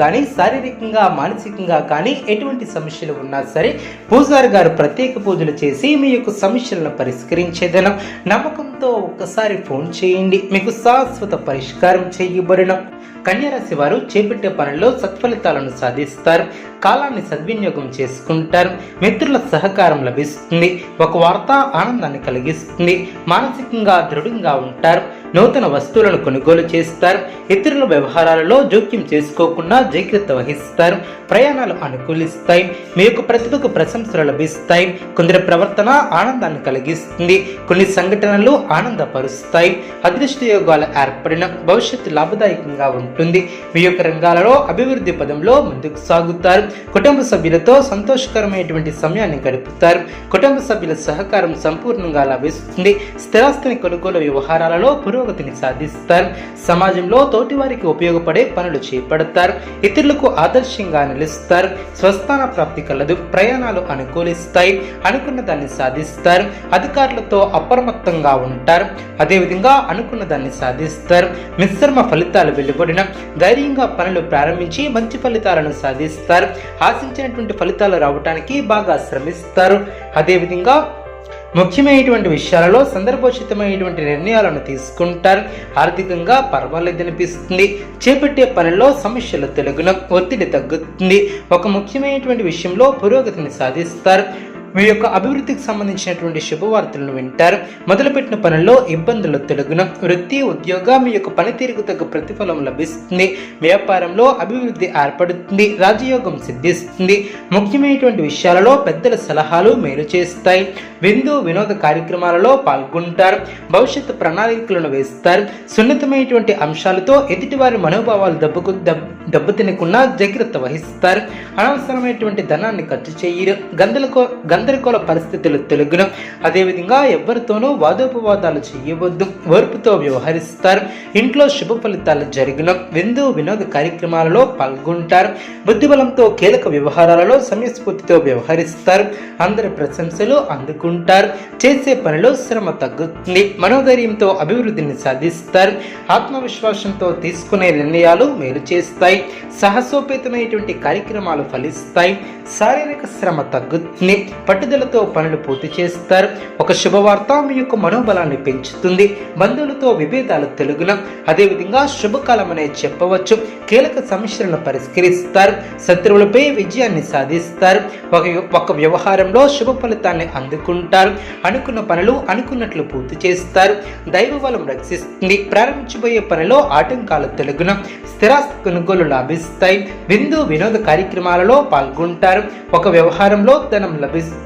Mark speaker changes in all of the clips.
Speaker 1: కానీ శారీరకంగా మానసికంగా కానీ ఎటువంటి సమస్యలు ఉన్నా సరే పూజారి గారు ప్రత్యేక పూజలు చేసి మీ యొక్క సమస్యలను పరిష్కరించేదనం. నమ్మకంతో ఒక్కసారి ఫోన్ చేయండి. మీకు శాశ్వత పరిష్కారం చేయబడిన. కన్యారాశి వారు చేపట్టే పనుల్లో సత్ఫలితాలను సాధిస్తారు. కాలాన్ని సద్వినియోగం చేసుకుంటారు. మిత్రుల సహకారం లభిస్తుంది. ఒక వార్త ఆనందాన్ని కలిగిస్తుంది. మానసికంగా దృఢంగా ఉంటారు. నూతన వస్తువులను కొనుగోలు చేస్తారు. ఇతరుల వ్యవహారాలలో జోక్యం చేసుకోకుండా జాగ్రత్త వహిస్తారు. ప్రయాణాలు అనుకూలిస్తాయి. మీ యొక్క ప్రతిభకు ప్రశంసలు లభిస్తాయి. కొందరి ప్రవర్తన ఆనందాన్ని కలిగిస్తుంది. కొన్ని సంఘటనలు ఆనందపరుస్తాయి. అదృష్ట యోగాలు ఏర్పడిన భవిష్యత్తు లాభదాయకంగా ఉంటుంది. మీ యొక్క రంగాలలో అభివృద్ధి పదంలో ముందుకు సాగుతారు. కుటుంబ సభ్యులతో సంతోషకరమైనటువంటి సమయాన్ని గడుపుతారు. కుటుంబ సభ్యుల సహకారం సంపూర్ణంగా లభిస్తుంది. స్థిరాస్తిని కొనుగోలు వ్యవహారాలలో పురోగతిని సాధిస్తారు. సమాజంలో తోటివారికి ఉపయోగపడే పనులు చేపడతారు. ఇతరులకు ఆదర్శంగా నిలుస్తారు. స్వస్థాన ప్రాప్తి కలదు. ప్రయాణాలు అనుకూలిస్తాయి. అనుకున్న దాన్ని సాధిస్తారు. అధికారులతో అప్రమత్తంగా ఉంటారు. అదేవిధంగా అనుకున్న దాన్ని సాధిస్తారు. మిశ్రమ ఫలితాలు వెలువడిన ధైర్యంగా పనులు ప్రారంభించి మంచి ఫలితాలను సాధిస్తారు. ఆశించినటువంటి ఫలితాలు రావడానికి బాగా శ్రమిస్తారు. అదేవిధంగా ముఖ్యమైనటువంటి విషయాలలో సందర్భోచితమైనటువంటి నిర్ణయాలను తీసుకుంటారు. ఆర్థికంగా పర్వాలేదనిపిస్తుంది చేపట్టే పనిలో సమస్యలు తెలుగున ఒత్తిడి తగ్గుతుంది. ఒక ముఖ్యమైనటువంటి విషయంలో పురోగతిని సాధిస్తారు. మీ యొక్క అభివృద్ధికి సంబంధించినటువంటి శుభవార్తలను వింటారు. మొదలుపెట్టిన పనుల్లో ఇబ్బందులు తొలగున. వృత్తి ఉద్యోగ మీ యొక్క పనితీరుకు తగ్గ ప్రతిఫలం లభిస్తుంది. వ్యాపారంలో అభివృద్ధి ఏర్పడుతుంది. రాజయోగం సిద్ధిస్తుంది. ముఖ్యమైనటువంటి విషయాలలో పెద్దల సలహాలు మేలు చేస్తాయి. విందు వినోద కార్యక్రమాలలో పాల్గొంటారు. భవిష్యత్తు ప్రణాళికలను వేస్తారు. సున్నితమైనటువంటి అంశాలతో ఎదుటివారి మనోభావాలు దెబ్బకు దెబ్బ తినకుండా జాగ్రత్త వహిస్తారు. అనవసరమైనటువంటి ధనాన్ని ఖర్చు చేయరు. గందలకో గందరగోళ పరిస్థితులు తెలుగును. అదేవిధంగా ఎవరితోనూ వాదోపవాదాలు చేయవద్దు. ఓర్పుతో వ్యవహరిస్తారు. ఇంట్లో శుభ ఫలితాలు జరిగిన. విందు వినోద కార్యక్రమాలలో పాల్గొంటారు. బుద్ధిబలంతో కీలక వ్యవహారాలలో సమయస్ఫూర్తితో వ్యవహరిస్తారు. అందరి ప్రశంసలు అందుకుంటారు. చేసే పనిలో శ్రమ తగ్గుతుంది. మనోధైర్యంతో అభివృద్ధిని సాధిస్తారు. ఆత్మవిశ్వాసంతో తీసుకునే నిర్ణయాలు మేలు చేస్తాయి. సాహసోపేతమైనటువంటి కార్యక్రమాలు ఫలిస్తాయి. శారీరక శ్రమ తగ్గుతుంది. పట్టుదలతో పనులు పూర్తి చేస్తారు. ఒక శుభవార్త మీ యొక్క మనోబలాన్ని పెంచుతుంది. బంధువులతో విభేదాలు తెలుగున. అదేవిధంగా శుభకాలం అనే చెప్పవచ్చు. కీలక సమస్యలను పరిష్కరిస్తారు. శత్రువులపై విజయాన్ని సాధిస్తారు. ఒక ఒక వ్యవహారంలో శుభ ఫలితాన్ని అందుకుంటారు. అనుకున్న పనులు అనుకున్నట్లు పూర్తి చేస్తారు. దైవ బలం రక్షిస్తుంది. ప్రారంభించబోయే పనిలో ఆటంకాలు తెలుగున. స్థిరాస్తి కొనుగోలు లాభిస్తాయి. విందు వినోద కార్యక్రమాలలో పాల్గొంటారు. ఒక వ్యవహారంలో ధనం లభిస్తుంది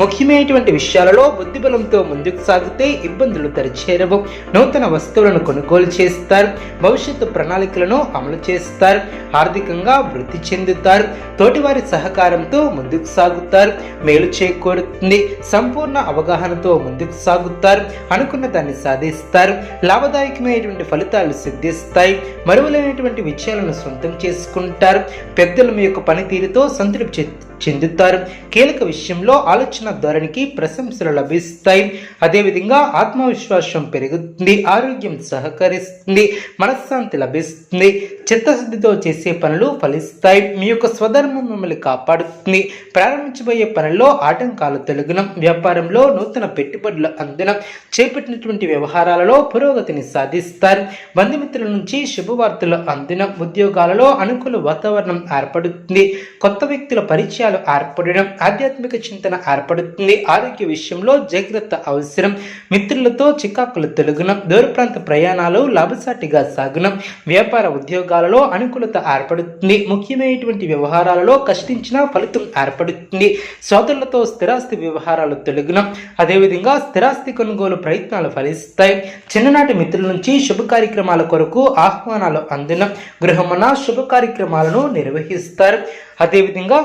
Speaker 1: ముఖ్యమైనటువంటి విషయాలలో బుద్ధిబలంతో ముందుకు సాగితే ఇబ్బందులు తరిచేరవు. నూతన వస్తువులను కొనుగోలు చేస్తారు. భవిష్యత్తు ప్రణాళికలను అమలు చేస్తారు. ఆర్థికంగా వృద్ధి చెందుతారు. తోటివారి సహకారంతో ముందుకు సాగుతారు. మేలు చేకూరుతుంది. సంపూర్ణ అవగాహనతో ముందుకు సాగుతారు. అనుకున్న దాన్ని సాధిస్తారు. లాభదాయకమైనటువంటి ఫలితాలు సిద్ధిస్తాయి. మరువలేనటువంటి విజయాలను సొంతం చేసుకుంటారు. పెద్దలు మీ యొక్క పనితీరుతో సంతృప్తి చెందుతారు. కీలక విషయంలో ఆలోచన ధోరణికి ప్రశంసలు లభిస్తాయి. అదేవిధంగా ఆత్మవిశ్వాసం పెరుగుతుంది ఆరోగ్యం సహకరిస్తుంది మనశ్శాంతి లభిస్తుంది చిత్తశుద్ధితో చేసే పనులు ఫలిస్తాయి. మీ యొక్క స్వధర్మం మిమ్మల్ని కాపాడుతుంది. ప్రారంభించబోయే పనుల్లో ఆటంకాలు తొలగిన. వ్యాపారంలో నూతన పెట్టుబడులు అందనం. చేపట్టినటువంటి వ్యవహారాలలో పురోగతిని సాధిస్తారు. బంధుమిత్రుల నుంచి శుభవార్తలు అందనం. ఉద్యోగాలలో అనుకూల వాతావరణం ఏర్పడుతుంది. కొత్త వ్యక్తుల పరిచయాలు పరిచయాలు ఏర్పడడం ఆధ్యాత్మిక చింతన ఏర్పడుతుంది. ఆరోగ్య విషయంలో జాగ్రత్త అవసరం. మిత్రులతో చికాకులు తొలగునం దూర ప్రాంత ప్రయాణాలు లాభసాటిగా సాగడం వ్యాపార ఉద్యోగాలలో అనుకూలత ఏర్పడుతుంది. ముఖ్యమైనటువంటి వ్యవహారాలలో కష్టించిన ఫలితం ఏర్పడుతుంది. సోదరులతో స్థిరాస్తి వ్యవహారాలు తొలగునం అదేవిధంగా స్థిరాస్తి కొనుగోలు ప్రయత్నాలు ఫలిస్తాయి. చిన్ననాటి మిత్రుల నుంచి శుభ కార్యక్రమాల కొరకు ఆహ్వానాలు అందిన గృహమున శుభ కార్యక్రమాలను నిర్వహిస్తారు. అదేవిధంగా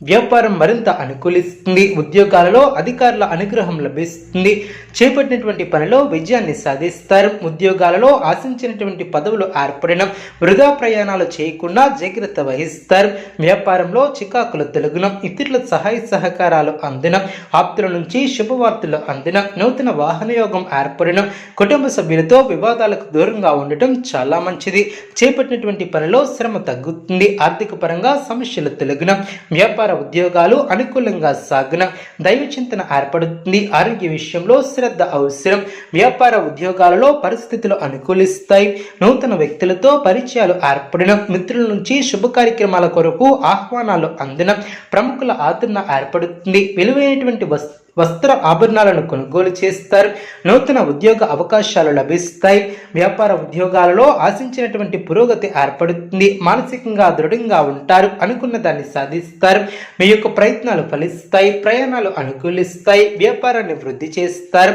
Speaker 1: వ్యాపారం మరింత అనుకూలిస్తుంది. ఉద్యోగాలలో అధికారుల అనుగ్రహం లభిస్తుంది. చేపట్టినటువంటి పనిలో విజయాన్ని సాధిస్తారు. ఉద్యోగాలలో ఆశించినటువంటి పదవులు ఏర్పడడం వృధా ప్రయాణాలు చేయకుండా జాగ్రత్త వహిస్తారు. వ్యాపారంలో చికాకులు తెలుగునం ఇతరుల సహాయ సహకారాలు అందిన ఆప్తుల నుంచి శుభవార్తలు అందిన నూతన వాహనయోగం ఏర్పడడం కుటుంబ సభ్యులతో వివాదాలకు దూరంగా ఉండటం చాలా మంచిది. చేపట్టినటువంటి పనిలో శ్రమ తగ్గుతుంది. ఆర్థిక పరంగా సమస్యలు తెలుగునం వ్యాపార ఉద్యోగాలు అనుకూలంగా సాగున దైవ చింతన ఏర్పడుతుంది. ఆరోగ్య విషయంలో శ్రద్ధ అవసరం. వ్యాపార ఉద్యోగాలలో పరిస్థితులు అనుకూలిస్తాయి. నూతన వ్యక్తులతో పరిచయాలు ఏర్పడిన మిత్రుల నుంచి శుభ కార్యక్రమాల కొరకు ఆహ్వానాలు అందిన ప్రముఖుల ఆదరణ ఏర్పడుతుంది. విలువైనటువంటి వస్తు వస్త్ర ఆభరణాలను కొనుగోలు చేస్తారు. నూతన ఉద్యోగ అవకాశాలు లభిస్తాయి. వ్యాపార ఉద్యోగాలలో ఆశించినటువంటి పురోగతి ఏర్పడుతుంది. మానసికంగా దృఢంగా ఉంటారు. అనుకున్న దాన్ని సాధిస్తారు. మీ యొక్క ప్రయత్నాలు ఫలిస్తాయి. ప్రయాణాలు అనుకూలిస్తాయి. వ్యాపారాన్ని వృద్ధి చేస్తారు.